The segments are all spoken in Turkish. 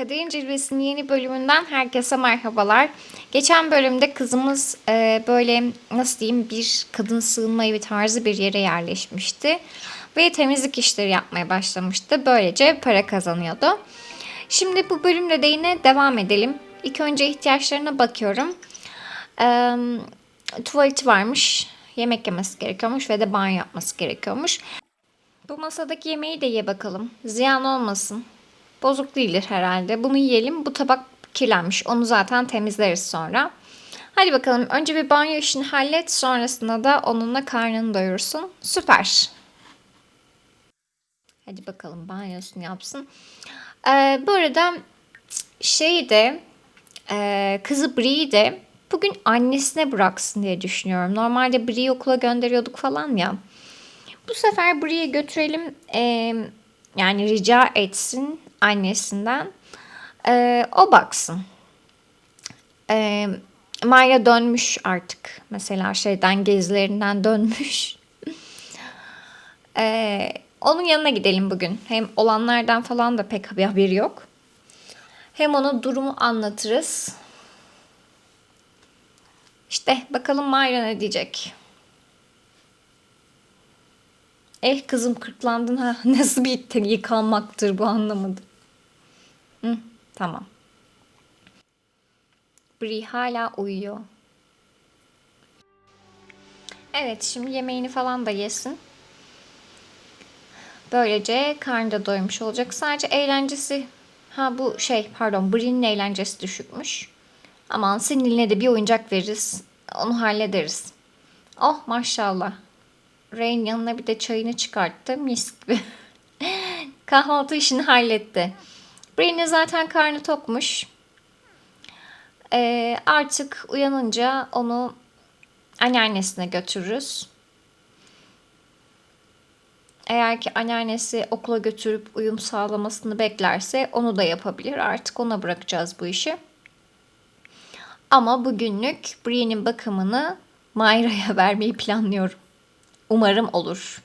Kaderin Cilvesi'nin yeni bölümünden herkese merhabalar. Geçen bölümde kızımız e, böyle nasıl diyeyim bir kadın sığınma evi tarzı bir yere yerleşmişti. Ve temizlik işleri yapmaya başlamıştı. Böylece para kazanıyordu. Şimdi bu bölümde de yine devam edelim. İlk önce ihtiyaçlarına bakıyorum. E, tuvaleti varmış. Yemek yemesi gerekiyormuş ve de banyo yapması gerekiyormuş. Bu masadaki yemeği de ye bakalım. Ziyan olmasın. Bozuk değildir herhalde. Bunu yiyelim. Bu tabak kirlenmiş. Onu zaten temizleriz sonra. Hadi bakalım. Önce bir banyo işini hallet. Sonrasında da onunla karnını doyursun. Süper. Hadi bakalım banyosunu yapsın. Ee, bu arada şey de e, kızı Brie'yi de bugün annesine bıraksın diye düşünüyorum. Normalde Brie'yi okula gönderiyorduk falan ya. Bu sefer Brie'ye götürelim. e, yani rica etsin annesinden. E, o baksın. E, Maya dönmüş artık. Mesela şeyden gezilerinden dönmüş. E, onun yanına gidelim bugün. Hem olanlardan falan da pek bir haberi yok. Hem ona durumu anlatırız. İşte bakalım Mayra ne diyecek. Eh kızım kırklandın ha. Nasıl bir yıkanmaktır bu anlamadım. Hı, tamam. Bri hala uyuyor. Evet şimdi yemeğini falan da yesin. Böylece karnı da doymuş olacak. Sadece eğlencesi ha bu şey pardon Bri'nin eğlencesi düşükmüş. Aman seninle de bir oyuncak veririz. Onu hallederiz. Oh maşallah. Rain yanına bir de çayını çıkarttı. Mis gibi. Kahvaltı işini halletti. Brian'in zaten karnı tokmuş. Ee, artık uyanınca onu anneannesine götürürüz. Eğer ki anneannesi okula götürüp uyum sağlamasını beklerse onu da yapabilir. Artık ona bırakacağız bu işi. Ama bugünlük Brian'in bakımını Mayra'ya vermeyi planlıyorum. Umarım olur.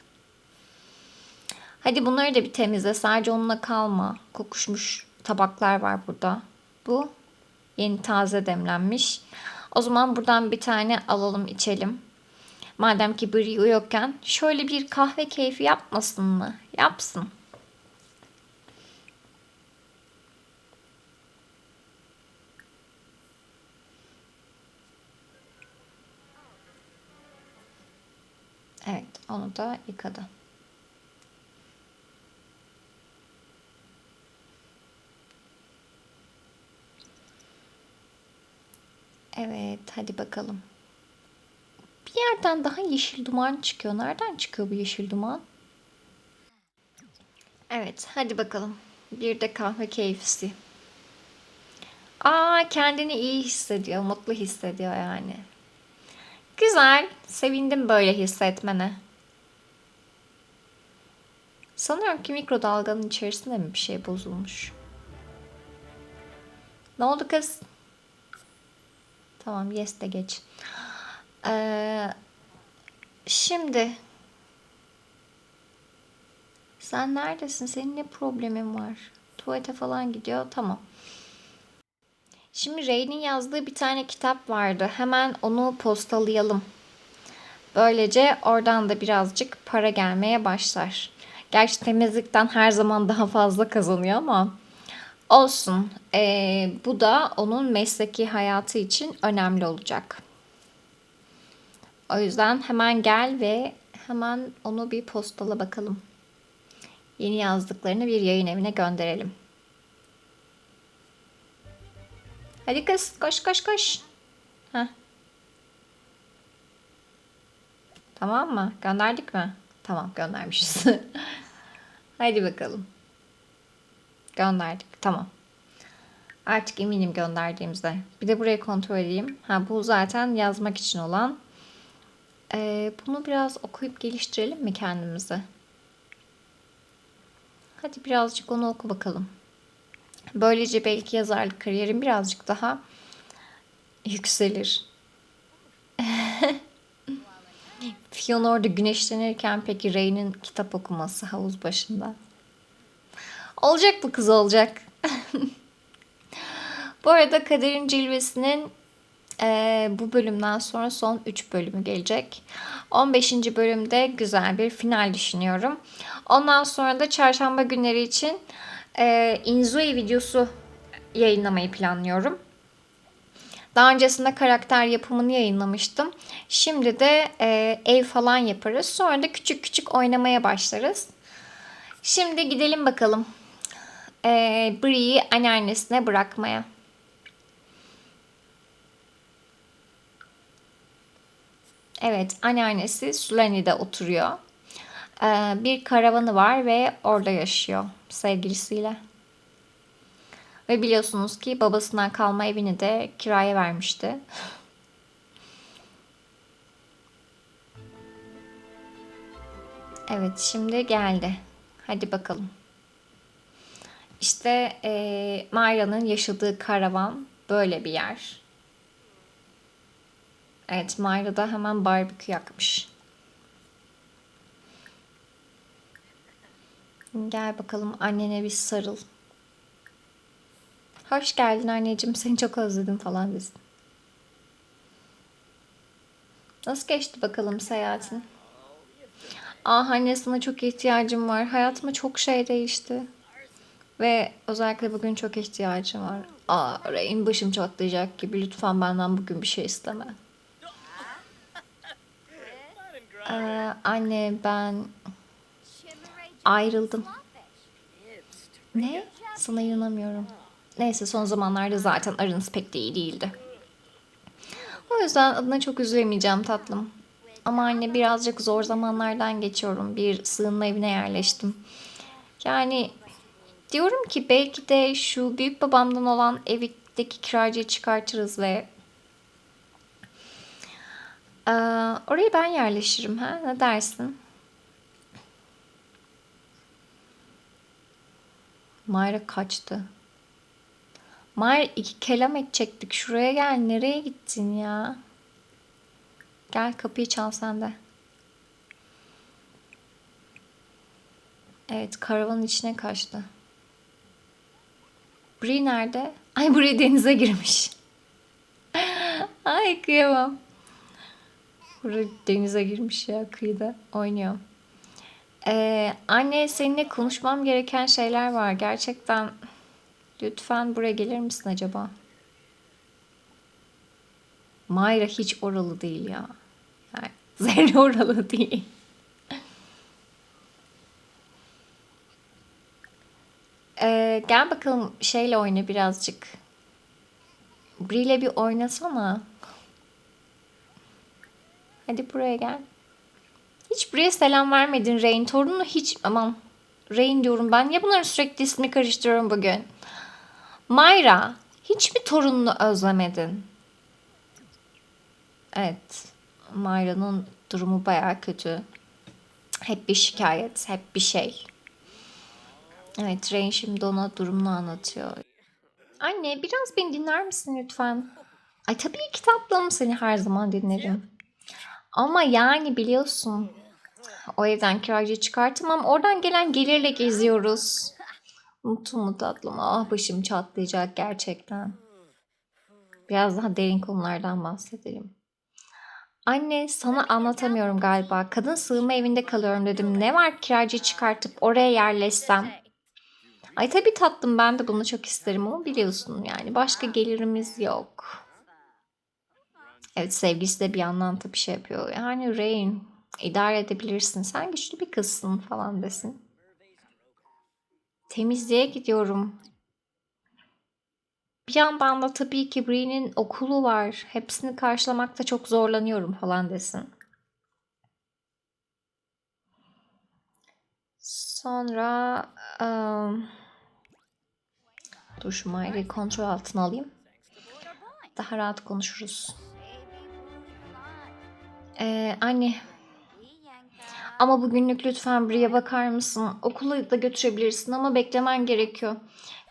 Hadi bunları da bir temizle. Sadece onunla kalma. Kokuşmuş tabaklar var burada. Bu yeni taze demlenmiş. O zaman buradan bir tane alalım içelim. Madem ki Brie uyuyorken şöyle bir kahve keyfi yapmasın mı? Yapsın. Evet, onu da yıkadı. Evet, hadi bakalım. Bir yerden daha yeşil duman çıkıyor. Nereden çıkıyor bu yeşil duman? Evet, hadi bakalım. Bir de kahve keyfisi. Aa, kendini iyi hissediyor, mutlu hissediyor yani. Güzel. Sevindim böyle hissetmene. Sanıyorum ki mikrodalganın içerisinde mi bir şey bozulmuş? Ne oldu kız? Tamam yes de geç. Ee, şimdi sen neredesin? Senin ne problemin var? Tuvalete falan gidiyor. Tamam. Şimdi Ray'nin yazdığı bir tane kitap vardı. Hemen onu postalayalım. Böylece oradan da birazcık para gelmeye başlar. Gerçi temizlikten her zaman daha fazla kazanıyor ama olsun. Ee, bu da onun mesleki hayatı için önemli olacak. O yüzden hemen gel ve hemen onu bir postala bakalım. Yeni yazdıklarını bir yayın evine gönderelim. Hadi kız koş koş koş. Heh. Tamam mı? Gönderdik mi? Tamam göndermişiz. Hadi bakalım. Gönderdik. Tamam. Artık eminim gönderdiğimizde. Bir de burayı kontrol edeyim. Ha bu zaten yazmak için olan. Ee, bunu biraz okuyup geliştirelim mi kendimize? Hadi birazcık onu oku bakalım. Böylece belki yazarlık kariyerim birazcık daha yükselir. Fiona orada güneşlenirken peki Ray'nin kitap okuması havuz başında. Olacak bu kız olacak. Bu arada Kader'in Cilvesi'nin e, bu bölümden sonra son 3 bölümü gelecek. 15. bölümde güzel bir final düşünüyorum. Ondan sonra da çarşamba günleri için e, Inzui videosu yayınlamayı planlıyorum. Daha öncesinde karakter yapımını yayınlamıştım. Şimdi de e, ev falan yaparız. Sonra da küçük küçük oynamaya başlarız. Şimdi gidelim bakalım. E, Bree'yi anneannesine bırakmaya. Evet, anneannesi Sulani'de oturuyor. E, bir karavanı var ve orada yaşıyor sevgilisiyle. Ve biliyorsunuz ki babasından kalma evini de kiraya vermişti. Evet şimdi geldi. Hadi bakalım. İşte e, Mayra'nın yaşadığı karavan böyle bir yer. Evet Mayra da hemen barbekü yakmış. Gel bakalım annene bir sarıl. Hoş geldin anneciğim seni çok özledim falan desin. Nasıl geçti bakalım seyahatin? Ah anne sana çok ihtiyacım var. Hayatıma çok şey değişti. Ve özellikle bugün çok ihtiyacım var. Aa Rain başım çatlayacak gibi lütfen benden bugün bir şey isteme. Ee, anne ben ayrıldım. Ne? Sana inanamıyorum. Neyse son zamanlarda zaten aranız pek de iyi değildi. O yüzden adına çok üzülemeyeceğim tatlım. Ama anne birazcık zor zamanlardan geçiyorum. Bir sığınma evine yerleştim. Yani diyorum ki belki de şu büyük babamdan olan evdeki kiracıyı çıkartırız ve Ee, oraya ben yerleşirim ha? Ne dersin? Mayra kaçtı. Mayra iki kelam edecektik. Şuraya gel. Nereye gittin ya? Gel kapıyı çal sen de. Evet karavanın içine kaçtı. Bri nerede? Ay buraya denize girmiş. Ay kıyamam. Buraya denize girmiş ya kıyıda oynuyor. Ee, anne seninle konuşmam gereken şeyler var. Gerçekten lütfen buraya gelir misin acaba? Mayra hiç oralı değil ya. Yani zerre oralı değil. Ee, gel bakalım şeyle oyna birazcık. Brie bir oynasana. Hadi buraya gel. Hiç buraya selam vermedin Rain. Torununu hiç aman Rain diyorum ben. Ya bunların sürekli ismi karıştırıyorum bugün. Mayra hiç mi torununu özlemedin? Evet. Mayra'nın durumu baya kötü. Hep bir şikayet, hep bir şey. Evet, Rain şimdi ona durumunu anlatıyor. Anne, biraz beni dinler misin lütfen? Ay tabii ki tatlım, seni her zaman dinlerim. Ama yani biliyorsun, o evden kiracı çıkartamam. Oradan gelen gelirle geziyoruz. Mutlu mu tatlım? Ah başım çatlayacak gerçekten. Biraz daha derin konulardan bahsedelim. Anne sana anlatamıyorum galiba. Kadın sığınma evinde kalıyorum dedim. Ne var kiracı çıkartıp oraya yerleşsem? Ay tabii tatlım ben de bunu çok isterim ama biliyorsun yani başka gelirimiz yok. Evet sevgilisi de bir yandan tabii şey yapıyor. Yani Rain idare edebilirsin. Sen güçlü bir kızsın falan desin. Temizliğe gidiyorum. Bir yandan da tabii ki Bree'nin okulu var. Hepsini karşılamakta çok zorlanıyorum falan desin. Sonra ım, dur şu Mayre'yi kontrol altına alayım. Daha rahat konuşuruz. Ee, anne ama bugünlük lütfen Bree'ye bakar mısın? Okula da götürebilirsin ama beklemen gerekiyor.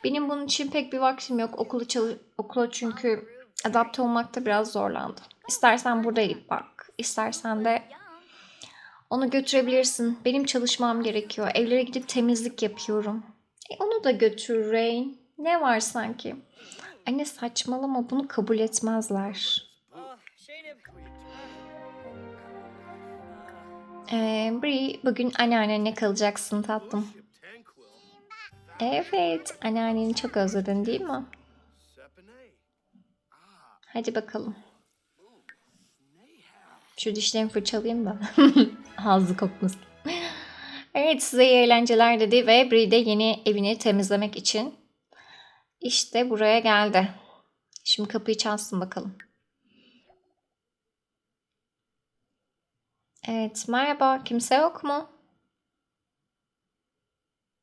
Benim bunun için pek bir vaktim yok. Okulu çalış okula çünkü adapte olmakta biraz zorlandım. İstersen burada gidip bak. İstersen de onu götürebilirsin. Benim çalışmam gerekiyor. Evlere gidip temizlik yapıyorum. E, onu da götür Rain. Ne var sanki? Anne saçmalama bunu kabul etmezler. Oh, Zeynep. Ee, Brie bugün anneannenle kalacaksın tatlım. Evet anneanneni çok özledin değil mi? Hadi bakalım. Şu dişlerimi fırçalayayım da. Ağzı kokmasın. Evet size iyi eğlenceler dedi ve Brie de yeni evini temizlemek için işte buraya geldi. Şimdi kapıyı çalsın bakalım. Evet merhaba kimse yok mu?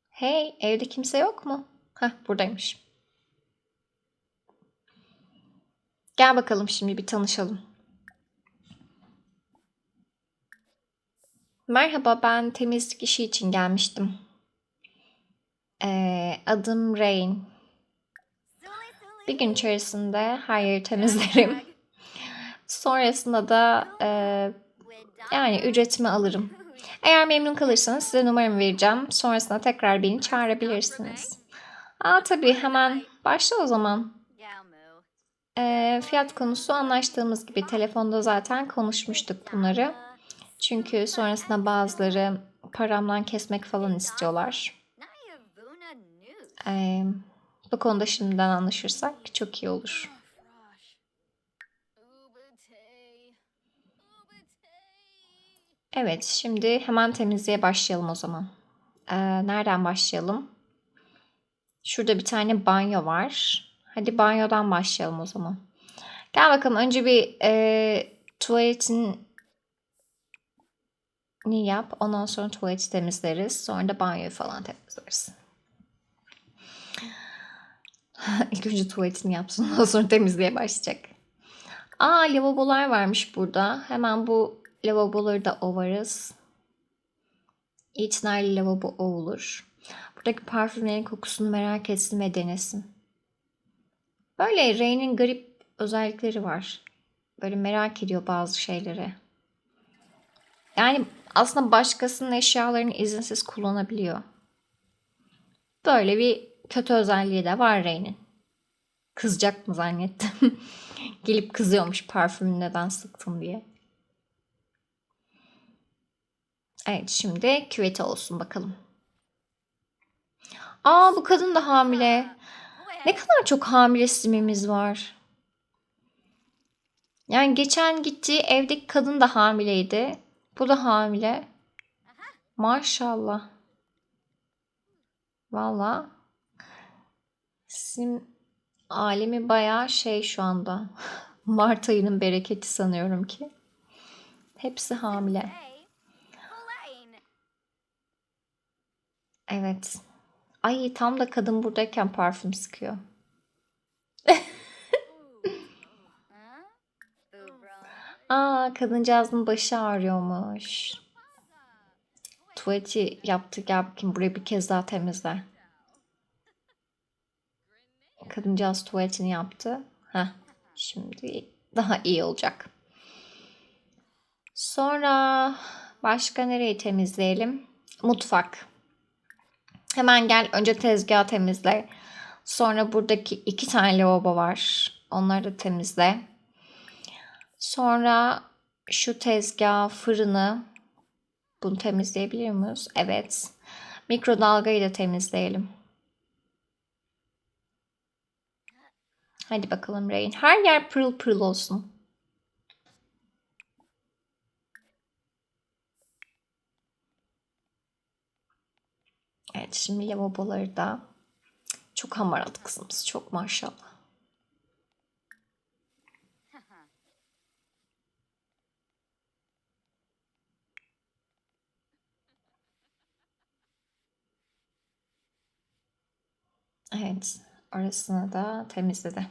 Hey evde kimse yok mu? Heh buradaymış. Gel bakalım şimdi bir tanışalım. Merhaba ben temizlik işi için gelmiştim. Ee, adım Rain. Bir gün içerisinde her yeri temizlerim. Sonrasında da e, yani ücretimi alırım. Eğer memnun kalırsanız size numaramı vereceğim. Sonrasında tekrar beni çağırabilirsiniz. Aa tabii hemen başla o zaman. Ee, fiyat konusu anlaştığımız gibi telefonda zaten konuşmuştuk bunları. Çünkü sonrasında bazıları paramdan kesmek falan istiyorlar. Ee, bu konuda şimdiden anlaşırsak çok iyi olur. Evet, şimdi hemen temizliğe başlayalım o zaman. Ee, nereden başlayalım? Şurada bir tane banyo var. Hadi banyodan başlayalım o zaman. Gel bakalım önce bir e, tuvaletin ni yap. Ondan sonra tuvaleti temizleriz. Sonra da banyoyu falan temizleriz. İlk önce tuvaletini yapsın. Ondan sonra temizliğe başlayacak. Aa lavabolar varmış burada. Hemen bu lavaboları da ovarız. İtinaylı lavabo ovulur. Buradaki parfümlerin kokusunu merak etsin ve denesin. Böyle Rey'nin garip özellikleri var. Böyle merak ediyor bazı şeyleri. Yani aslında başkasının eşyalarını izinsiz kullanabiliyor. Böyle bir kötü özelliği de var Rey'nin. Kızacak mı zannettim. Gelip kızıyormuş parfümü neden sıktın diye. Evet şimdi küveti olsun bakalım. Aa bu kadın da hamile. Ne kadar çok hamile simimiz var. Yani geçen gittiği evdeki kadın da hamileydi. Bu da hamile. Maşallah. Valla. Sim alemi bayağı şey şu anda. Mart ayının bereketi sanıyorum ki. Hepsi hamile. Evet. Ay tam da kadın buradayken parfüm sıkıyor. Aa kadıncağızın başı ağrıyormuş. Tuvaleti yaptı gel bakayım burayı bir kez daha temizle. Kadıncağız tuvaletini yaptı. Heh, şimdi daha iyi olacak. Sonra başka nereyi temizleyelim? Mutfak. Hemen gel önce tezgahı temizle. Sonra buradaki iki tane lavabo var. Onları da temizle. Sonra şu tezgah, fırını bunu temizleyebilir miyiz? Evet. Mikrodalgayı da temizleyelim. Hadi bakalım Rain. Her yer pırıl pırıl olsun. Evet şimdi lavaboları da çok hamarat kızımız. Çok maşallah. Evet orasını da temizledi.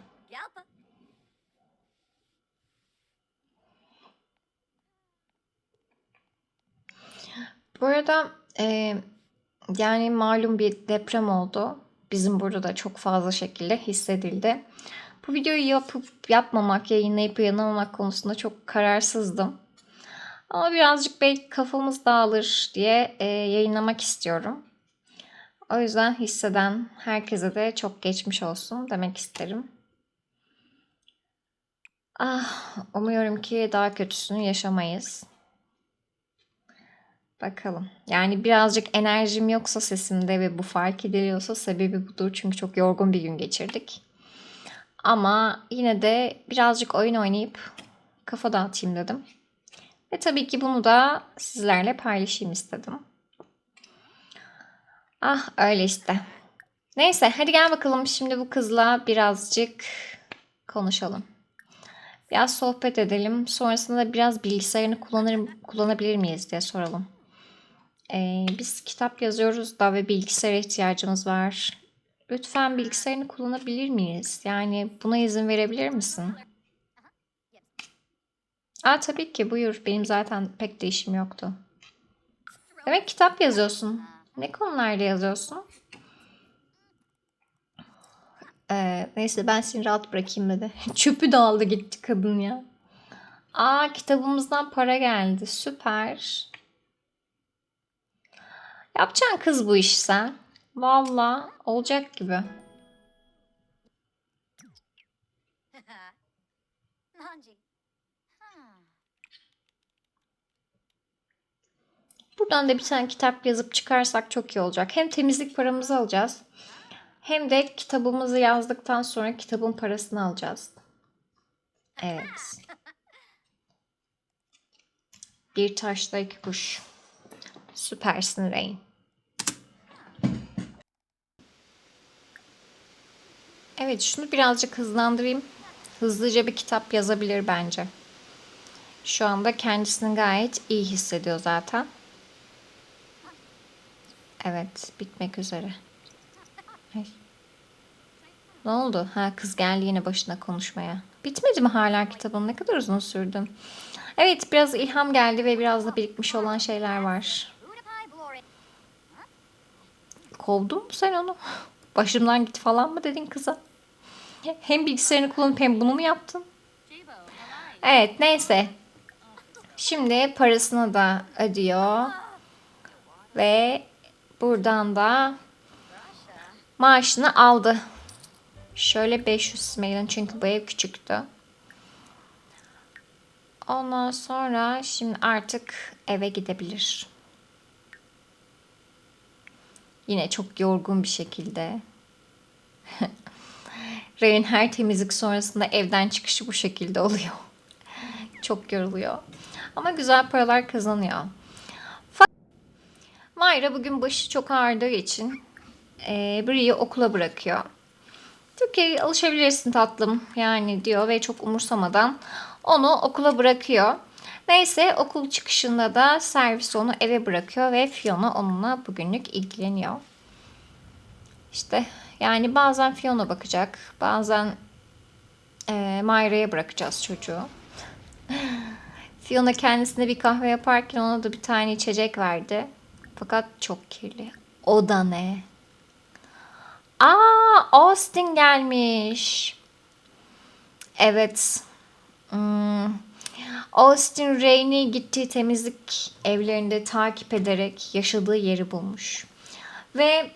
Bu arada e, yani malum bir deprem oldu. Bizim burada da çok fazla şekilde hissedildi. Bu videoyu yapıp yapmamak, yayınlayıp yayınlamamak konusunda çok kararsızdım. Ama birazcık belki kafamız dağılır diye e, yayınlamak istiyorum. O yüzden hisseden herkese de çok geçmiş olsun demek isterim. Ah, umuyorum ki daha kötüsünü yaşamayız. Bakalım. Yani birazcık enerjim yoksa sesimde ve bu fark ediliyorsa sebebi budur. Çünkü çok yorgun bir gün geçirdik. Ama yine de birazcık oyun oynayıp kafa dağıtayım dedim. Ve tabii ki bunu da sizlerle paylaşayım istedim. Ah öyle işte. Neyse hadi gel bakalım şimdi bu kızla birazcık konuşalım. Biraz sohbet edelim. Sonrasında da biraz bilgisayarını kullanırım, kullanabilir miyiz diye soralım. Ee, biz kitap yazıyoruz da ve bilgisayara ihtiyacımız var. Lütfen bilgisayarını kullanabilir miyiz? Yani buna izin verebilir misin? Aa tabii ki buyur. Benim zaten pek de işim yoktu. Demek kitap yazıyorsun. Ne konularda yazıyorsun? Ee, neyse ben seni rahat bırakayım dedi. Çöpü de aldı gitti kadın ya. Aa kitabımızdan para geldi. Süper. Yapacaksın kız bu işi sen. Valla olacak gibi. Buradan da bir tane kitap yazıp çıkarsak çok iyi olacak. Hem temizlik paramızı alacağız. Hem de kitabımızı yazdıktan sonra kitabın parasını alacağız. Evet. Bir taşla iki kuş. Süpersin Rain. Evet şunu birazcık hızlandırayım. Hızlıca bir kitap yazabilir bence. Şu anda kendisini gayet iyi hissediyor zaten. Evet, bitmek üzere. Ay. Ne oldu? Ha kız geldi yine başına konuşmaya. Bitmedi mi hala kitabın? Ne kadar uzun sürdü. Evet, biraz ilham geldi ve biraz da birikmiş olan şeyler var. Kovdun mu sen onu? Başımdan git falan mı dedin kıza? Hem bilgisayarını kullanıp hem bunu mu yaptın? Evet neyse. Şimdi parasını da ödüyor. Ve buradan da maaşını aldı. Şöyle 500 smelin çünkü bu ev küçüktü. Ondan sonra şimdi artık eve gidebilir. Yine çok yorgun bir şekilde. Ray'ın her temizlik sonrasında evden çıkışı bu şekilde oluyor. Çok yoruluyor. Ama güzel paralar kazanıyor. Mayra bugün başı çok ağrıdığı için e, Bri'yi okula bırakıyor. Diyor ki alışabilirsin tatlım yani diyor ve çok umursamadan onu okula bırakıyor. Neyse okul çıkışında da servis onu eve bırakıyor ve Fiona onunla bugünlük ilgileniyor. İşte yani bazen Fiona bakacak, bazen e, Mayra'ya bırakacağız çocuğu. Fiona kendisine bir kahve yaparken ona da bir tane içecek verdi. Fakat çok kirli. O da ne? Aa, Austin gelmiş. Evet. Hmm. Austin Rainey gittiği temizlik evlerinde takip ederek yaşadığı yeri bulmuş. Ve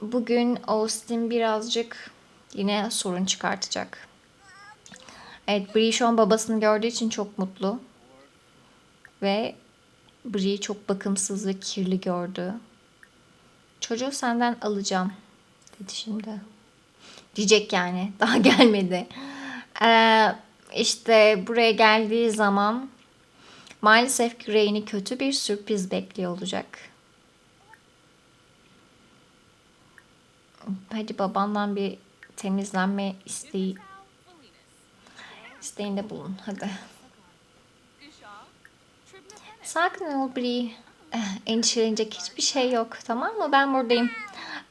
bugün Austin birazcık yine sorun çıkartacak. Evet, Bree şu an babasını gördüğü için çok mutlu. Ve Bree çok bakımsız ve kirli gördü. Çocuğu senden alacağım dedi şimdi. Diyecek yani. Daha gelmedi. Ee, işte buraya geldiği zaman maalesef ki kötü bir sürpriz bekliyor olacak. Hadi babandan bir temizlenme isteği isteğinde bulun. Hadi. Sakin ol Brie. Eh, Endişelenecek hiçbir şey yok. Tamam mı? Ben buradayım.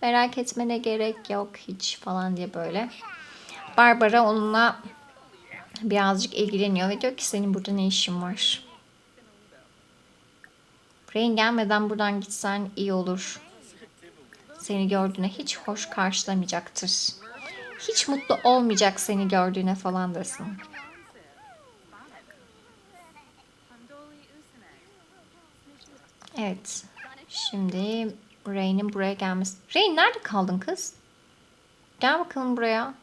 Merak etmene gerek yok hiç falan diye böyle. Barbara onunla birazcık ilgileniyor ve diyor ki senin burada ne işin var? Rain gelmeden buradan gitsen iyi olur. Seni gördüğüne hiç hoş karşılamayacaktır. Hiç mutlu olmayacak seni gördüğüne falan desin. Evet. Şimdi Rain'in buraya gelmesi. Rain nerede kaldın kız? Gel bakalım buraya.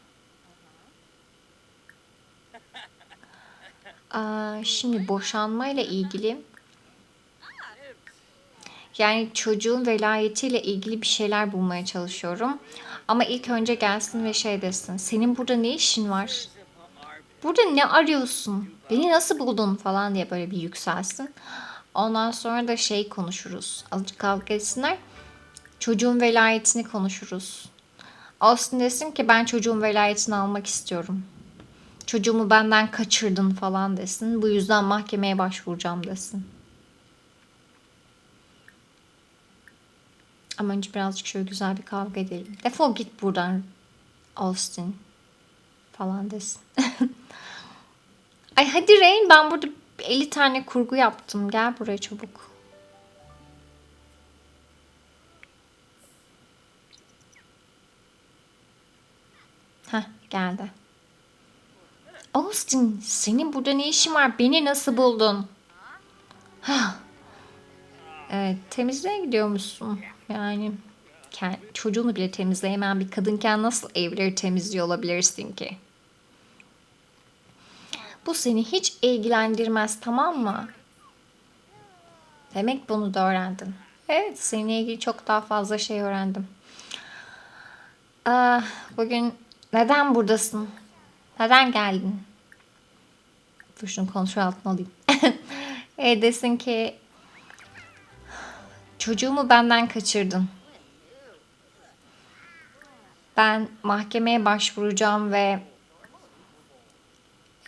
Aa, şimdi boşanmayla ilgili yani çocuğun velayetiyle ilgili bir şeyler bulmaya çalışıyorum. Ama ilk önce gelsin ve şey desin. Senin burada ne işin var? Burada ne arıyorsun? Beni nasıl buldun falan diye böyle bir yükselsin. Ondan sonra da şey konuşuruz. Azıcık kavga etsinler. Çocuğun velayetini konuşuruz. Austin desin ki ben çocuğun velayetini almak istiyorum. Çocuğumu benden kaçırdın falan desin. Bu yüzden mahkemeye başvuracağım desin. Ama önce birazcık şöyle güzel bir kavga edelim. Defol git buradan Austin falan desin. Ay hadi Rain ben burada 50 tane kurgu yaptım. Gel buraya çabuk. Heh geldi. Austin senin burada ne işin var? Beni nasıl buldun? Hah. Evet temizliğe gidiyormuşsun. Yani çocuğunu bile temizleyemeyen bir kadınken nasıl evleri temizliyor olabilirsin ki? Bu seni hiç ilgilendirmez tamam mı? Demek bunu da öğrendin. Evet seninle ilgili çok daha fazla şey öğrendim. Ah, bugün neden buradasın? Neden geldin? Dur şunu kontrol altına alayım. e, desin ki çocuğumu benden kaçırdın. Ben mahkemeye başvuracağım ve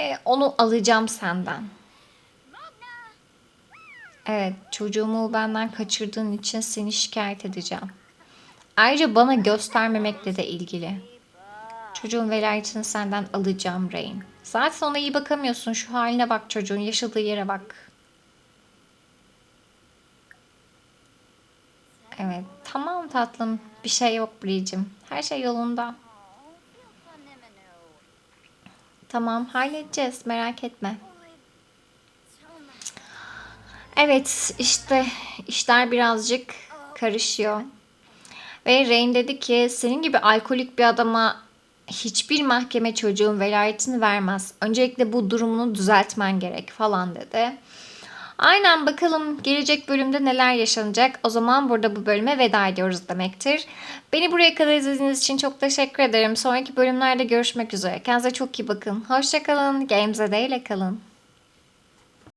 e, onu alacağım senden. Evet, çocuğumu benden kaçırdığın için seni şikayet edeceğim. Ayrıca bana göstermemekle de ilgili. Çocuğun velayetini senden alacağım Rain. Zaten ona iyi bakamıyorsun. Şu haline bak çocuğun. Yaşadığı yere bak. Evet. Tamam tatlım. Bir şey yok Bree'cim. Her şey yolunda. Tamam halledeceğiz. Merak etme. Evet işte işler birazcık karışıyor. Ve Rain dedi ki senin gibi alkolik bir adama hiçbir mahkeme çocuğun velayetini vermez. Öncelikle bu durumunu düzeltmen gerek falan dedi. Aynen bakalım gelecek bölümde neler yaşanacak. O zaman burada bu bölüme veda ediyoruz demektir. Beni buraya kadar izlediğiniz için çok teşekkür ederim. Sonraki bölümlerde görüşmek üzere. Kendinize çok iyi bakın. Hoşçakalın. Gamezade ile kalın.